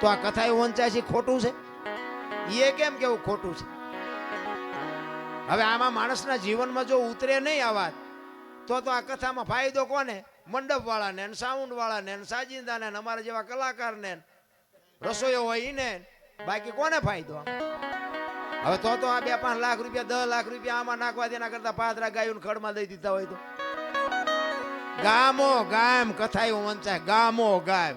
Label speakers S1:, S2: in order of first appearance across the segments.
S1: તો આ કથા એવું વંચાય છે ખોટું છે? એ કેમ કેવું ખોટું છે? હવે આમાં માણસના જીવનમાં જો ઉતરે નહીં આ વાત, તો તો આ કથામાં ફાયદો કોને? મંડપ વાળાને ને સાઉન્ડ વાળાને ને સાજિંદાને અમારા જેવા કલાકારને ને, રસોઈયો હોય એને બાકી કોને ફાયદો હવે તો તો આ બે પાંચ લાખ રૂપિયા, દસ લાખ રૂપિયા આમાં નાખવા તેના કરતા પાદરા ગાયું ખડમાં દઈ દીધા હોય તો. ગામો ગામ કથાયું વંચાય ગામો ગામ.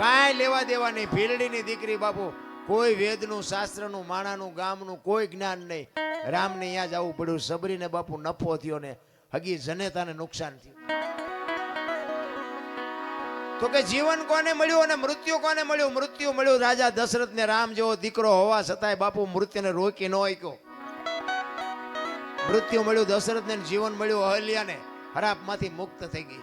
S1: કાંઈ લેવા દેવા નહીં ભીલડીની દીકરી બાપુ, કોઈ વેદનું, શાસ્ત્રનું, માણાનું, ગામનું કોઈ જ્ઞાન નહીં. રામને અહીંયા જવું પડ્યું. સબરીને બાપુ નફો થયો ને હગી જનેતાને નુકસાન થયું. તો કે જીવન કોને મળ્યું અને મૃત્યુ કોને મળ્યું? મૃત્યુ મળ્યું. રાજા દશરથને રામ જેવો દીકરો હોવા છતાંય બાપુ મૃત્યુને રોકી ન આક્યો મૃત્યુ મળ્યું, દશરથને ને જીવન મળ્યું, અહલ્યાને હરાપમાંથી મુક્ત થઈ ગઈ.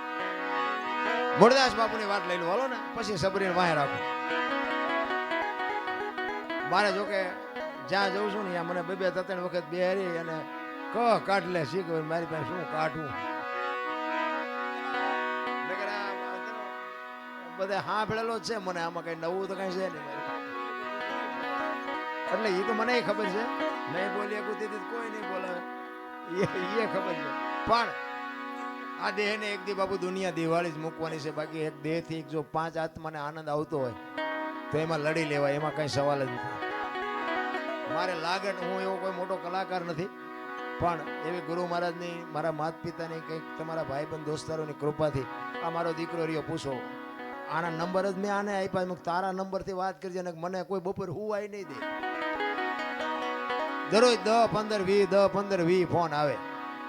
S1: મૂળદાસ બાપુની વાત લઈ લો, હાલો ને. પછી સબરીને વાહે રાખો. મારે જો કે જ્યાં જઉં છું ને, ત્યાં મને બે બે ત્રણ વખત બેહરી અને ક કાઢ લે શીખ મારી પાસે શું કાઢવું? બધે હા ભેળેલો છે, મને આમાં કઈ નવું તો કઈ છે નહીં એટલે એ તો મને ખબર છે. નહીં બોલી કુતી કોઈ નહીં બોલાવે. એ ખબર છે. પણ આ દેહને એક દી બાબુ દુનિયા દિવાળી જ મૂકવાની છે. બાકી એક દેહથી જો પાંચ આત્માને આનંદ આવતો હોય, તો એમાં લડી લેવાય, એમાં કઈ સવાલ જ નથી. મારે લાગે હું એવો કોઈ મોટો કલાકાર નથી, પણ એવી ગુરુ મહારાજની, મારા માતા પિતાની કંઈક તમારા ભાઈબંધ દોસ્તારોની કૃપાથી આ મારો દીકરો રહ્યો. પૂછો, આના નંબર જ મેં આને આપ્યા? મેં તારા નંબરથી વાત કરજે ને મને કોઈ બપોર હુવાય નહીં દે. દરરોજ દસ પંદર વી દસ પંદર વી ફોન આવે.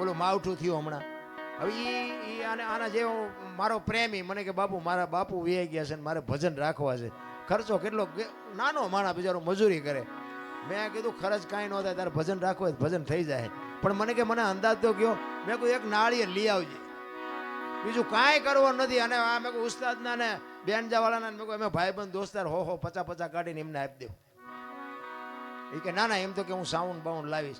S1: ઓલું માવઠું થયું હમણાં. હવે એ આને, આના જેવો મારો પ્રેમી મને કે, બાપુ, મારા બાપુ વ્યાઈ ગયા છે ને મારે ભજન રાખવા છે. ખર્ચો કેટલો નાનો માણા બિચારો મજૂરી કરે. મેં કીધું, ખર્ચ કાંઈ ન થાય, તારે ભજન રાખવું ભજન થઈ જાય. પણ મને કે, મને અંદાજ તો ગયો મેં કહ્યું એક નાળીએ લઈ આવજે. બીજું કાંઈ કરવાનું નથી. અને આ મેં કહ્યું ઉસ્તાદના ને બેનજાવાળાના, મેં કહ્યું અમે ભાઈબંધ દોસ્તાર, હો હો પચા પચા કાઢીને એમને આપી દેવું. એ કે, ના ના, એમ તો કે હું સાઉન્ડ બાઉન્ડ લાવીશ.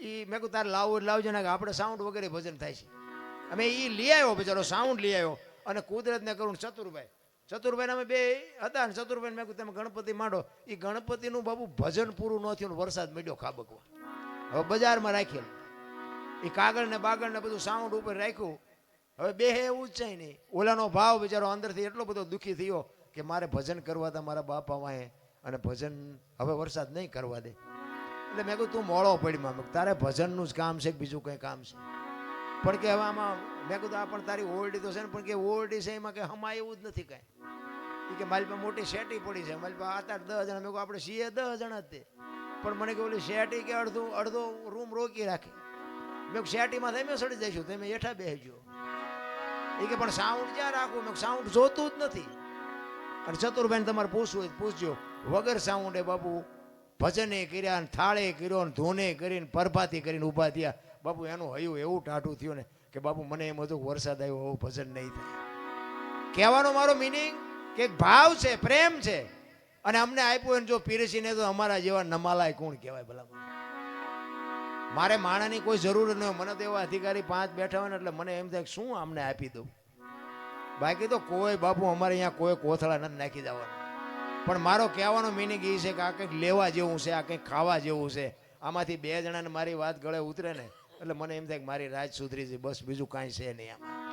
S1: એ મેં કહ્યું તારે લાવવું લાવજો ને આપણે સાઉન્ડ વગેરે ભજન થાય છે. અમે એ લઈ આવ્યો બિચારો સાઉન્ડ લઈ આવ્યો. અને કુદરતને કરું ચતુરભાઈ. ચતુરભાઈ અમે બે હતા ને ચતુરભાઈ મેં કીધું, તમે ગણપતિ માંડો. એ ગણપતિનું બાબુ ભજન પૂરું ન થયું વરસાદ મળ્યો ખાબકવા. હવે બજારમાં રાખેલું. એ કાગળ ને બાગળ ને બધું સાઉન્ડ ઉપર રાખ્યું. હવે બે એવું જ નહીં ઓલાનો ભાવ બિચારો અંદરથી એટલો બધો દુઃખી થયો કે મારે ભજન કરવા હતા મારા બાપા વાંહે. અને ભજન હવે વરસાદ નહીં કરવા દે. એટલે મેં કહ્યું તું મોડો પડી મેં તારે ભજનનું જ કામ છે કે બીજું કંઈ કામ છે? પણ કે હવે આમાં મેં કીધું, આ પણ તારી ઓરડી તો છે ને, પણ કે ઓરડી છે એમાં કે હમાય એવું જ નથી કાંઈ. કે, મારી પાસે મોટી શેટી પડી છે. મારી પાસે આઠ આઠ દસ જણા. મેં કહ્યું આપણે સીએ દસ જણા તે. પણ મને કે ઓલી શેટી કે અડધું, અડધો રૂમ રોકી રાખી. મેં શેટીમાં તમે સડી જઈશું તમે હેઠા બેસજો. એ કે, પણ સાઉન્ડ ક્યાં રાખવું મેં સાઉન્ડ જોતું જ નથી. અને ચતુરભાઈ તમારે પૂછવું હોય પૂછજો. વગર સાઉન્ડ એ બાપુ ભજને કર્યા ને થાળે કર્યો ને ધૂને કરીને પરભાતી કરીને ઊભા થયા. બાપુ, એનું હયું એવું ટાઢું થયું ને કે બાપુ, મને એમ હતું વરસાદ આવ્યો એવું ભજન નહીં થાય. કહેવાનો મારો મિનિંગ કે ભાવ છે, પ્રેમ છે. અને અમને આપ્યું એને જો પીરસીને તો અમારા જેવા નમાલાય કોણ કહેવાય ભલા મારે માણાની કોઈ જરૂર ન મને તો એવા અધિકારી પાંચ બેઠા હોય ને એટલે મને એમ થાય શું આમને આપી દઉં? બાકી તો કોઈ બાપુ, અમારે અહીંયા કોઈ કોથળા નથી નાખી જવાનું પણ મારો કહેવાનો મિનિંગ એ છે કે આ કંઈક લેવા જેવું છે, આ કંઈક ખાવા જેવું છે. આમાંથી બે જણાને મારી વાત ગળે ઉતરે ને, એટલે મને એમ થાય કે મારી રાજ સુધરી છે, બસ બીજું કાંઈ છે નહીં આમાં.